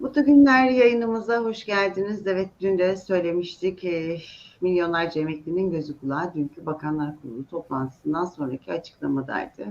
Mutlu günler yayınımıza hoş geldiniz. Evet dün de söylemiştik e, milyonlarca emeklinin gözü kulağı dünkü Bakanlar Kurulu toplantısından sonraki açıklamadaydı.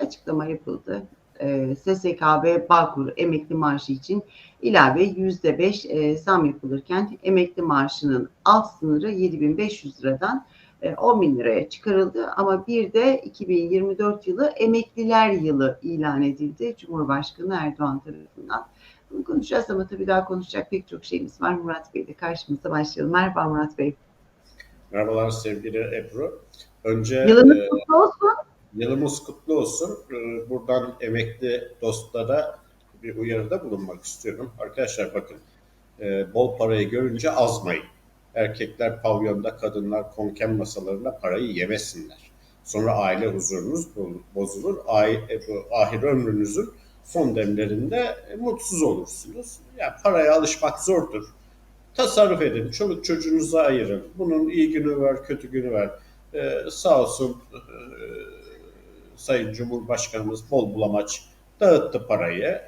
Açıklama yapıldı. E, SSKB Bağkur emekli maaşı için ilave yüzde beş e, zam yapılırken emekli maaşının alt sınırı 7500 liradan 10 bin liraya çıkarıldı ama bir de 2024 yılı emekliler yılı ilan edildi Cumhurbaşkanı Erdoğan tarafından. Bunu konuşacağız ama tabii daha konuşacak pek çok şeyimiz var. Murat Bey de karşımızda başlayalım. Merhaba Murat Bey. Merhabalar sevgili Ebru. Önce Yılınız e, kutlu olsun. yılımız kutlu olsun. E, buradan emekli dostlara bir uyarıda bulunmak istiyorum. Arkadaşlar bakın e, bol parayı görünce azmayın. Erkekler pavyonda, kadınlar konken masalarında parayı yemesinler. Sonra aile huzurunuz bo- bozulur. E, ahir ömrünüzün son demlerinde e, mutsuz olursunuz. Yani paraya alışmak zordur. Tasarruf edin, çoluk çocuğunuza ayırın. Bunun iyi günü var, kötü günü var. Ee, sağ olsun e, Sayın Cumhurbaşkanımız bol bulamaç dağıttı parayı.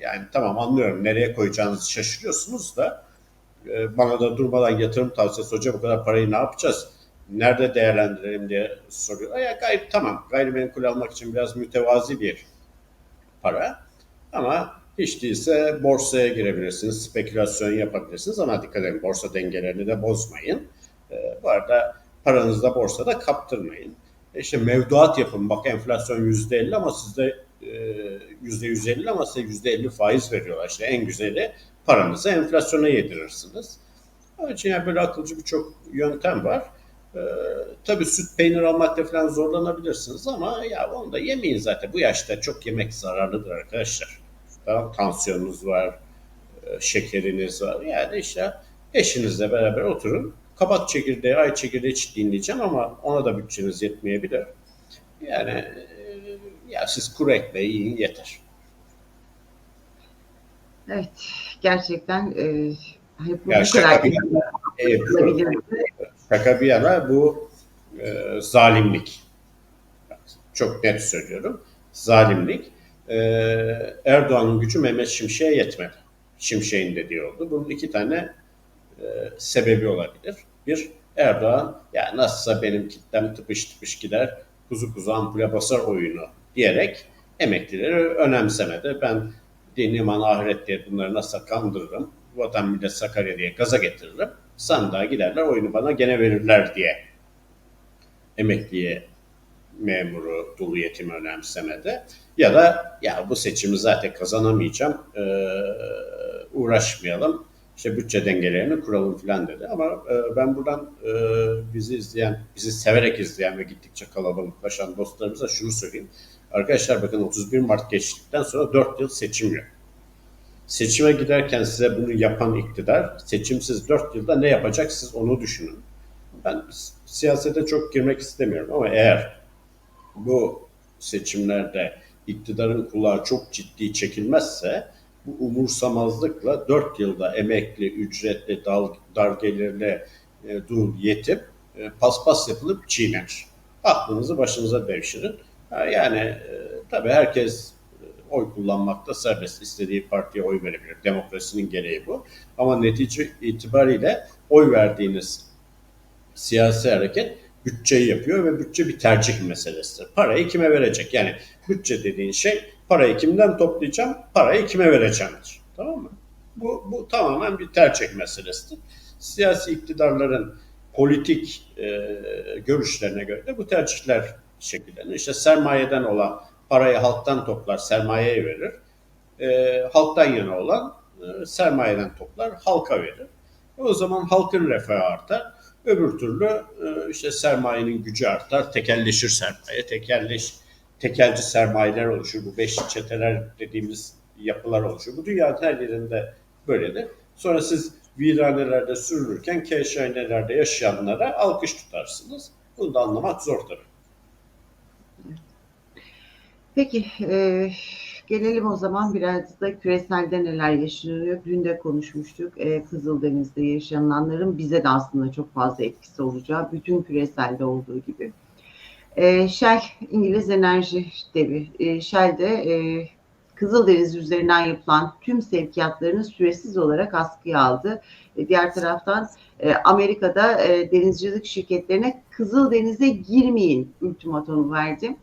Yani tamam anlıyorum nereye koyacağınızı şaşırıyorsunuz da bana da durmadan yatırım tavsiyesi hoca bu kadar parayı ne yapacağız? Nerede değerlendirelim diye soruyor. Ya gayri, tamam gayrimenkul almak için biraz mütevazi bir para. Ama hiç değilse borsaya girebilirsiniz, spekülasyon yapabilirsiniz ama dikkat edin borsa dengelerini de bozmayın. Ee, bu arada paranızı da borsada kaptırmayın. E İşte mevduat yapın. Bak enflasyon yüzde elli ama sizde e, yüzde yüz elli ama size yüzde elli faiz veriyorlar. İşte en güzeli paranızı enflasyona yedirirsiniz. Onun için yani böyle akılcı birçok yöntem var. Ee, tabii süt peynir almakta falan zorlanabilirsiniz ama ya onu da yemeyin zaten. Bu yaşta çok yemek zararlıdır arkadaşlar. Tamam, tansiyonunuz var, e, şekeriniz var. Yani işte eşinizle beraber oturun. Kabak çekirdeği, ay çekirdeği çitliğini diyeceğim ama ona da bütçeniz yetmeyebilir. Yani e, ya siz kuru ekmeği yiyin yeter. Evet gerçekten e, hani bu, Ya bu şaka bir yana, e, bu-. Şaka bir yana bu e, zalimlik. Çok net söylüyorum. Zalimlik. E, Erdoğan'ın gücü Mehmet Şimşek'e yetmedi. Şimşek'in dediği oldu. Bunun iki tane e, sebebi olabilir. Bir, Erdoğan ya nasılsa benim kitlem tıpış tıpış gider, kuzu kuzu ampule basar oyunu diyerek emeklileri önemsemedi. Ben din, iman, ahiret diye bunları nasıl kandırırım, vatan millet Sakarya diye gaza getiririm, sandığa giderler oyunu bana gene verirler diye emekliye memuru, dul yetimi önemsemedi. Ya da ya bu seçimi zaten kazanamayacağım, eee, uğraşmayalım, işte bütçe dengelerini kuralım falan dedi. Ama e, ben buradan e, bizi izleyen, bizi severek izleyen ve gittikçe kalabalıklaşan dostlarımıza şunu söyleyeyim. Arkadaşlar bakın 31 Mart geçtikten sonra 4 yıl seçim yok. Seçime giderken size bunu yapan iktidar, seçimsiz 4 yılda ne yapacak siz onu düşünün. Ben siyasete çok girmek istemiyorum ama eğer bu seçimlerde iktidarın kulağı çok ciddi çekilmezse bu umursamazlıkla 4 yılda emekli, ücretli, dal, dar gelirli, e, dul, yetim e, paspas yapılıp çiğnenir. Aklınızı başınıza devşirin. Yani e, tabii herkes e, oy kullanmakta serbest. istediği partiye oy verebilir. Demokrasinin gereği bu. Ama netice itibariyle oy verdiğiniz siyasi hareket bütçeyi yapıyor ve bütçe bir tercih meselesidir. Parayı kime verecek? Yani bütçe dediğin şey parayı kimden toplayacağım, parayı kime vereceğimdir. Tamam mı? Bu, bu tamamen bir tercih meselesidir. Siyasi iktidarların politik e, görüşlerine göre de bu tercihler şekillenir. İşte sermayeden olan parayı halktan toplar, sermayeye verir. E, halktan yana olan e, sermayeden toplar, halka verir. O zaman halkın refahı artar. Öbür türlü e, işte sermayenin gücü artar, tekelleşir sermaye, tekelleş, tekelci sermayeler oluşur. Bu beş çeteler dediğimiz yapılar oluşur. Bu dünyanın her yerinde böyledir. Sonra siz viranelerde sürülürken keşhanelerde yaşayanlara alkış tutarsınız. Bunu da anlamak zor tabii. Peki e, gelelim o zaman biraz da küreselde neler yaşanıyor. Dün de konuşmuştuk. E, Kızıldeniz'de yaşananların bize de aslında çok fazla etkisi olacağı, bütün küreselde olduğu gibi. E, Shell, İngiliz enerji devi. E, Shell de e, Kızıldeniz üzerinden yapılan tüm sevkiyatlarını süresiz olarak askıya aldı. E, diğer taraftan e, Amerika'da e, denizcilik şirketlerine Kızıldeniz'e girmeyin ultimatomu verdi.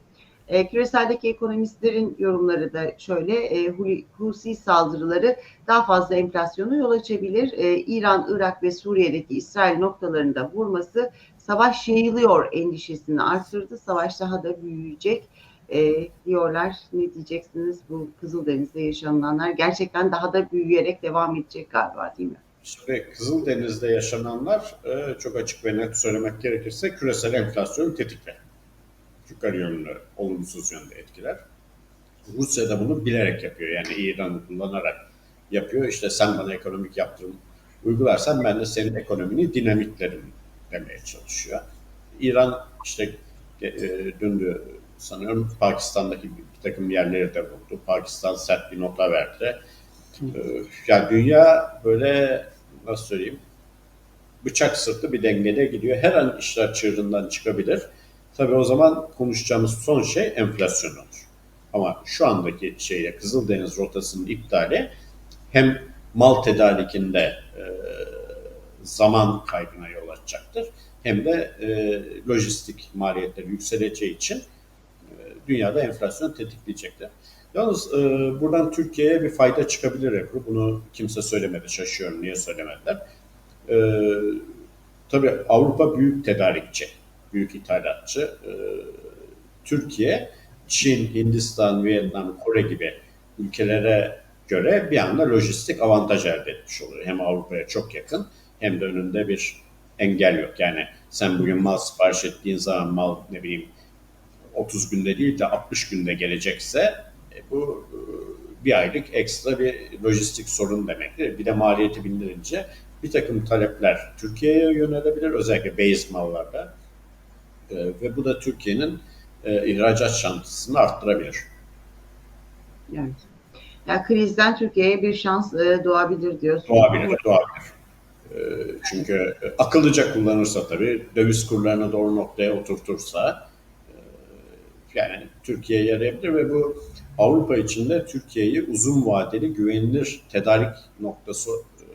E, küreseldeki ekonomistlerin yorumları da şöyle, e, Husi saldırıları daha fazla enflasyona yol açabilir. E, İran, Irak ve Suriye'deki İsrail noktalarında vurması savaş yayılıyor endişesini artırdı. Savaş daha da büyüyecek e, diyorlar. Ne diyeceksiniz bu Kızıldeniz'de yaşananlar? Gerçekten daha da büyüyerek devam edecek galiba değil mi? Şimdi Kızıldeniz'de yaşananlar e, çok açık ve net söylemek gerekirse küresel enflasyonu tetikler. Yukarı yönlü, olumsuz yönde etkiler. Rusya da bunu bilerek yapıyor. Yani İran'ı kullanarak yapıyor. İşte sen bana ekonomik yaptırım uygularsan ben de senin ekonomini dinamitlerim demeye çalışıyor. İran işte e, dün de sanıyorum Pakistan'daki bir takım yerleri de vurdu. Pakistan sert bir nota verdi. E, yani dünya böyle nasıl söyleyeyim bıçak sırtı bir dengede gidiyor. Her an işler çığırından çıkabilir. Tabii o zaman konuşacağımız son şey enflasyon olur. Ama şu andaki şeye Kızıldeniz rotasının iptali hem mal tedarikinde e, zaman kaybına yol açacaktır hem de e, lojistik maliyetleri yükseleceği için e, dünyada enflasyon tetikleyecektir. Yalnız e, buradan Türkiye'ye bir fayda çıkabilir Ebru. Bunu kimse söylemedi. Şaşıyorum niye söylemediler. E, tabii Avrupa büyük tedarikçi, büyük ithalatçı. E, Türkiye, Çin, Hindistan, Vietnam, Kore gibi ülkelere göre bir anda lojistik avantaj elde etmiş oluyor. Hem Avrupa'ya çok yakın hem de önünde bir engel yok. Yani sen bugün mal sipariş ettiğin zaman mal ne bileyim 30 günde değil de 60 günde gelecekse e, bu e, bir aylık ekstra bir lojistik sorun demektir. Bir de maliyeti bindirince bir takım talepler Türkiye'ye yönelebilir özellikle base mallarda e, ve bu da Türkiye'nin e, ihracat şansını arttırabilir. Evet. Yani krizden Türkiye'ye bir şans e, doğabilir diyorsun. Doğabilir, doğabilir. E, çünkü akıllıca kullanırsa tabii, döviz kurlarını doğru noktaya oturtursa e, yani Türkiye'ye yarayabilir ve bu Avrupa içinde Türkiye'yi uzun vadeli güvenilir tedarik noktası e,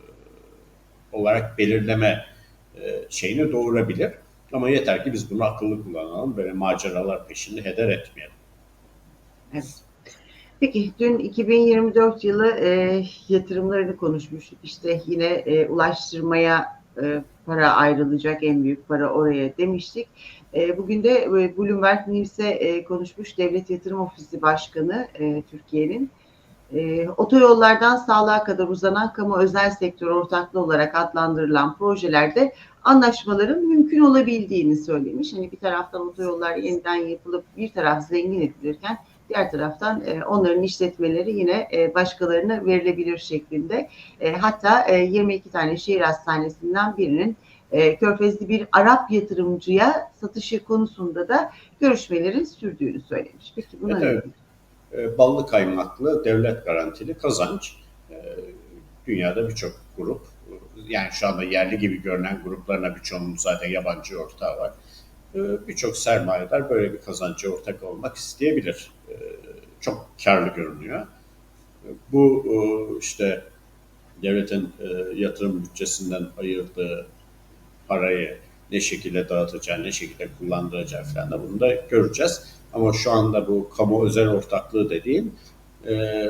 olarak belirleme e, şeyini doğurabilir. Ama yeter ki biz bunu akıllı kullanalım, böyle maceralar peşinde heder etmeyelim. Evet. Peki dün 2024 yılı e, yatırımlarını konuşmuştuk. İşte yine e, ulaştırmaya e, para ayrılacak en büyük para oraya demiştik. E, bugün de e, Bloomberg News'e e, konuşmuş Devlet Yatırım Ofisi Başkanı e, Türkiye'nin. E, otoyollardan sağlığa kadar uzanan kamu özel sektör ortaklığı olarak adlandırılan projelerde anlaşmaların mümkün olabildiğini söylemiş. Hani bir taraftan otoyollar yeniden yapılıp bir taraf zengin edilirken diğer taraftan e, onların işletmeleri yine e, başkalarına verilebilir şeklinde. E, hatta e, 22 tane şehir hastanesinden birinin e, Körfezli bir Arap yatırımcıya satışı konusunda da görüşmelerin sürdüğünü söylemiş. Peki buna evet, ne evet. Ballı kaymaklı, devlet garantili kazanç. E, dünyada birçok grup, yani şu anda yerli gibi görünen gruplarına birçoğunun zaten yabancı ortağı var. E, birçok sermayedar böyle bir kazancı ortak olmak isteyebilir. E, çok karlı görünüyor. Bu işte devletin yatırım bütçesinden ayırdığı parayı ne şekilde dağıtacağı, ne şekilde kullandıracağı falan da bunu da göreceğiz. Ama şu anda bu kamu özel ortaklığı dediğim e,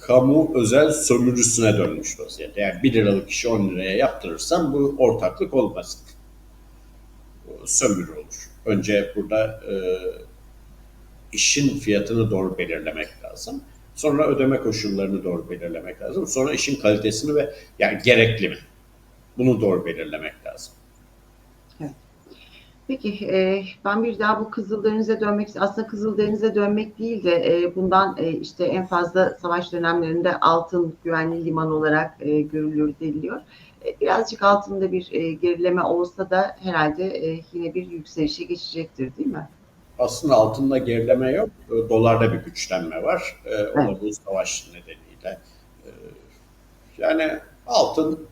kamu özel sömürüsüne dönmüş vaziyette. Yani 1 liralık işi 10 liraya yaptırırsam bu ortaklık olmaz. Sömürü olur. Önce burada e, işin fiyatını doğru belirlemek lazım. Sonra ödeme koşullarını doğru belirlemek lazım. Sonra işin kalitesini ve yani gerekli mi? Bunu doğru belirlemek lazım. Evet. Peki e, ben bir daha bu Kızıldeniz'e dönmek aslında Kızıldeniz'e dönmek değil de e, bundan e, işte en fazla savaş dönemlerinde altın güvenli liman olarak e, görülür deniliyor. E, birazcık altında bir e, gerileme olsa da herhalde e, yine bir yükselişe geçecektir değil mi? Aslında altında gerileme yok. Dolarda bir güçlenme var. E, o da bu savaş nedeniyle. E, yani altın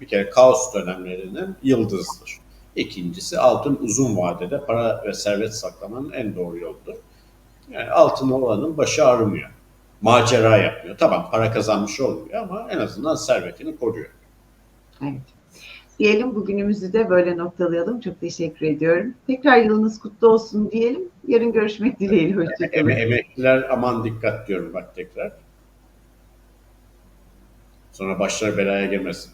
bir kere kaos dönemlerinin yıldızıdır. İkincisi altın uzun vadede para ve servet saklamanın en doğru yoludur. Yani altına olanın başı ağrımıyor. Macera yapmıyor. Tamam para kazanmış olmuyor ama en azından servetini koruyor. Evet. Diyelim bugünümüzü de böyle noktalayalım. Çok teşekkür ediyorum. Tekrar yılınız kutlu olsun diyelim. Yarın görüşmek dileğiyle. Hoşçakalın. Em- emekliler aman dikkat diyorum bak tekrar. Sonra başları belaya girmesin.